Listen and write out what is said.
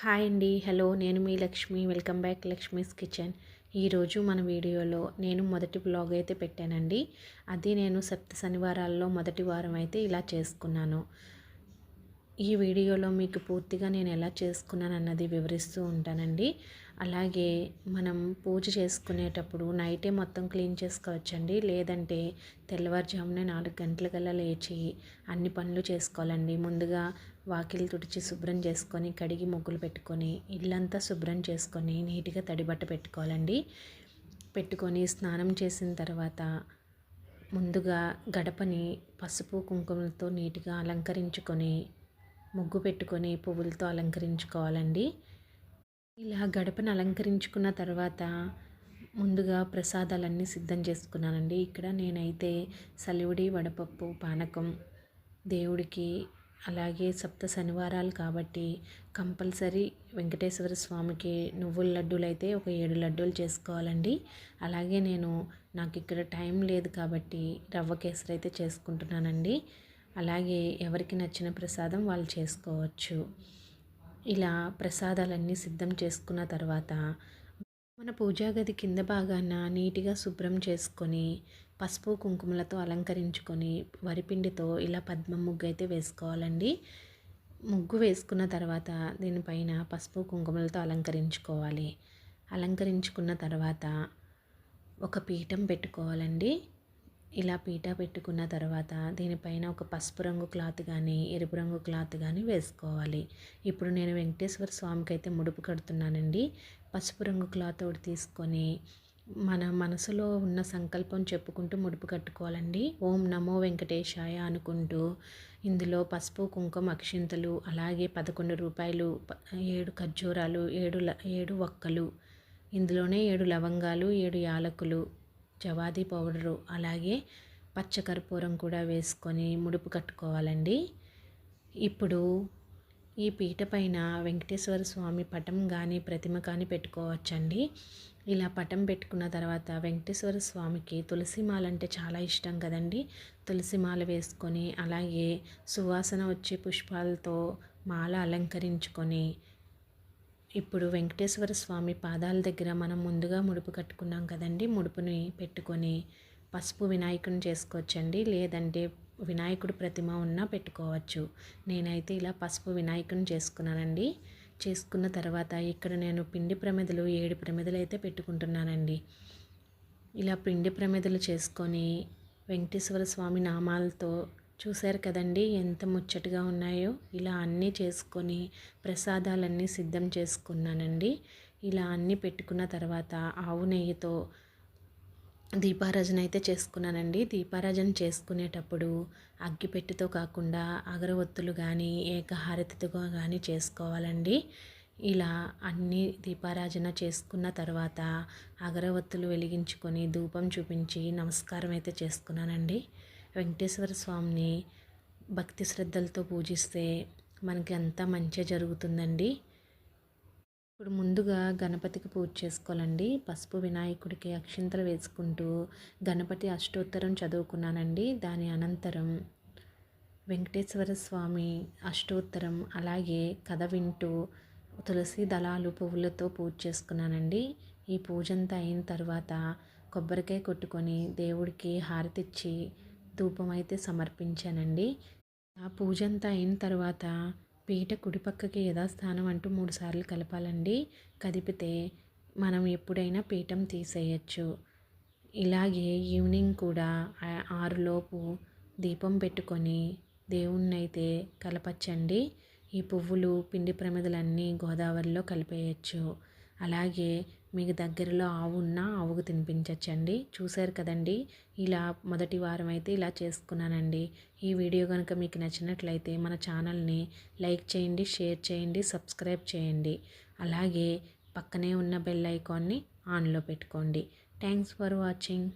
Hi అండి. Hello నేను మీ Lakshmi. Welcome back Lakshmi's kitchen. ఈరోజు మన వీడియోలో నేను మొదటి బ్లాగ్ అయితే పెట్టానండి. అది నేను సప్త శనివారాల్లో మొదటి వారం అయితే ఇలా చేసుకున్నాను. ఈ వీడియోలో మీకు పూర్తిగా నేను ఎలా చేసుకున్నాను అన్నది వివరిస్తూ ఉంటానండి. అలాగే మనం పూజ చేసుకునేటప్పుడు నైటే మొత్తం క్లీన్ చేసుకోవచ్చండి. లేదంటే తెల్లవారుజామునే నాలుగు గంటలకల్లా లేచి అన్ని పనులు చేసుకోవాలండి. ముందుగా వాకిలు తుడిచి శుభ్రం చేసుకొని కడిగి ముగ్గులు పెట్టుకొని ఇల్లంతా శుభ్రం చేసుకొని నీట్గా తడిబట్ట పెట్టుకోవాలండి. పెట్టుకొని స్నానం చేసిన తర్వాత ముందుగా గడపని పసుపు కుంకుమలతో నీట్గా అలంకరించుకొని ముగ్గు పెట్టుకొని పువ్వులతో అలంకరించుకోవాలండి. ఇలా గడపను అలంకరించుకున్న తర్వాత ముందుగా ప్రసాదాలన్నీ సిద్ధం చేసుకున్నానండి. ఇక్కడ నేనైతే సలివుడి వడపప్పు పానకం దేవుడికి అలాగే సప్త శనివారాలు కాబట్టి కంపల్సరీ వెంకటేశ్వర స్వామికి నువ్వుల లడ్డూలు అయితే ఒక ఏడు లడ్డూలు చేసుకోవాలండి. అలాగే నేను నాకు ఇక్కడ టైం లేదు కాబట్టి రవ్వ కేసరి అయితే చేసుకుంటున్నానండి. అలాగే ఎవరికి నచ్చిన ప్రసాదం వాళ్ళు చేసుకోవచ్చు. ఇలా ప్రసాదాలన్నీ సిద్ధం చేసుకున్న తర్వాత మన పూజా గది కింద భాగాన నీట్గా శుభ్రం చేసుకొని పసుపు కుంకుమలతో అలంకరించుకొని వరిపిండితో ఇలా పద్మ ముగ్గు అయితే వేసుకోవాలండి. ముగ్గు వేసుకున్న తర్వాత దీనిపైన పసుపు కుంకుమలతో అలంకరించుకోవాలి. అలంకరించుకున్న తర్వాత ఒక పీఠం పెట్టుకోవాలండి. ఇలా పీట పెట్టుకున్న తర్వాత దీనిపైన ఒక పసుపు రంగు క్లాత్ కానీ ఎరుపు రంగు క్లాత్ కానీ వేసుకోవాలి. ఇప్పుడు నేను వెంకటేశ్వర స్వామికి అయితే ముడుపు కడుతున్నానండి. పసుపు రంగు క్లాత్ ఒకటి తీసుకొని మన మనసులో ఉన్న సంకల్పం చెప్పుకుంటూ ముడుపు కట్టుకోవాలండి. ఓం నమో వెంకటేశాయ అనుకుంటూ ఇందులో పసుపు కుంకుమ అక్షింతలు అలాగే పదకొండు రూపాయలు ఏడు ఖర్జూరాలు ఏడు ఏడు ఒక్కలు ఇందులోనే ఏడు లవంగాలు ఏడు యాలకులు జవాది పౌడరు అలాగే పచ్చకర్పూరం కూడా వేసుకొని ముడుపు కట్టుకోవాలండి. ఇప్పుడు ఈ పీట పైన వెంకటేశ్వర స్వామి పటం కానీ ప్రతిమ కానీ పెట్టుకోవచ్చండి. ఇలా పటం పెట్టుకున్న తర్వాత వెంకటేశ్వర స్వామికి తులసి అంటే చాలా ఇష్టం కదండి. తులసిమాల వేసుకొని అలాగే సువాసన వచ్చే పుష్పాలతో మాల అలంకరించుకొని ఇప్పుడు వెంకటేశ్వర స్వామి పాదాల దగ్గర మనం ముందుగా ముడుపు కట్టుకున్నాం కదండి. ముడుపుని పెట్టుకొని పసుపు వినాయకుని చేసుకోవచ్చండి. లేదంటే వినాయకుడు ప్రతిమ ఉన్నా పెట్టుకోవచ్చు. నేనైతే ఇలా పసుపు వినాయకుని చేసుకున్నానండి. చేసుకున్న తర్వాత ఇక్కడ నేను పిండి ప్రమిదలు ఏడు ప్రమిదలు అయితే పెట్టుకుంటున్నానండి. ఇలా పిండి ప్రమిదలు చేసుకొని వెంకటేశ్వర స్వామి నామాలతో చూశారు కదండి ఎంత ముచ్చటగా ఉన్నాయో. ఇలా అన్నీ చేసుకొని ప్రసాదాలన్నీ సిద్ధం చేసుకున్నానండి. ఇలా అన్నీ పెట్టుకున్న తర్వాత ఆవు నెయ్యితో దీపారాజన అయితే చేసుకున్నానండి. దీపారాజన చేసుకునేటప్పుడు అగ్గిపెట్టితో కాకుండా అగరవత్తులు కానీ ఏకహారతితో కానీ చేసుకోవాలండి. ఇలా అన్ని దీపారాజన చేసుకున్న తర్వాత అగరవత్తులు వెలిగించుకొని ధూపం చూపించి నమస్కారం అయితే చేసుకున్నానండి. వెంకటేశ్వర స్వామిని భక్తి శ్రద్ధలతో పూజిస్తే మనకి అంతా మంచిగా జరుగుతుందండి. ఇప్పుడు ముందుగా గణపతికి పూజ చేసుకోవాలండి. పసుపు వినాయకుడికి అక్షింతలు వేసుకుంటూ గణపతి అష్టోత్తరం చదువుకున్నానండి. దాని అనంతరం వెంకటేశ్వర స్వామి అష్టోత్తరం అలాగే కథ వింటూ తులసి దళాలు పువ్వులతో పూజ చేసుకున్నానండి. ఈ పూజ అంతా అయిన తర్వాత కొబ్బరికాయ కొట్టుకొని దేవుడికి హారతిచ్చి ధూపం అయితే సమర్పించానండి. ఆ పూజ అంతా అయిన తర్వాత పీట కుడిపక్కకి యథాస్థానం అంటూ మూడు సార్లు కలపాలండి. కదిపితే మనం ఎప్పుడైనా పీఠం తీసేయచ్చు. ఇలాగే ఈవినింగ్ కూడా ఆరులోపు దీపం పెట్టుకొని దేవుణ్ణి అయితే కలపచ్చండి. ఈ పువ్వులు పిండి ప్రమిదలన్నీ గోదావరిలో కలిపేయచ్చు. అలాగే మీకు దగ్గరలో ఆవు ఉన్నా ఆవుకు తినిపించచ్చండి. చూశారు కదండి? ఇలా మొదటి వారం అయితే ఇలా చేసుకున్నానండి. ఈ వీడియో కనుక మీకు నచ్చినట్లయితే మన ఛానల్ని లైక్ చేయండి షేర్ చేయండి సబ్స్క్రైబ్ చేయండి. అలాగే పక్కనే ఉన్న బెల్ ఐకాన్ని ఆన్లో పెట్టుకోండి. Thanks for watching.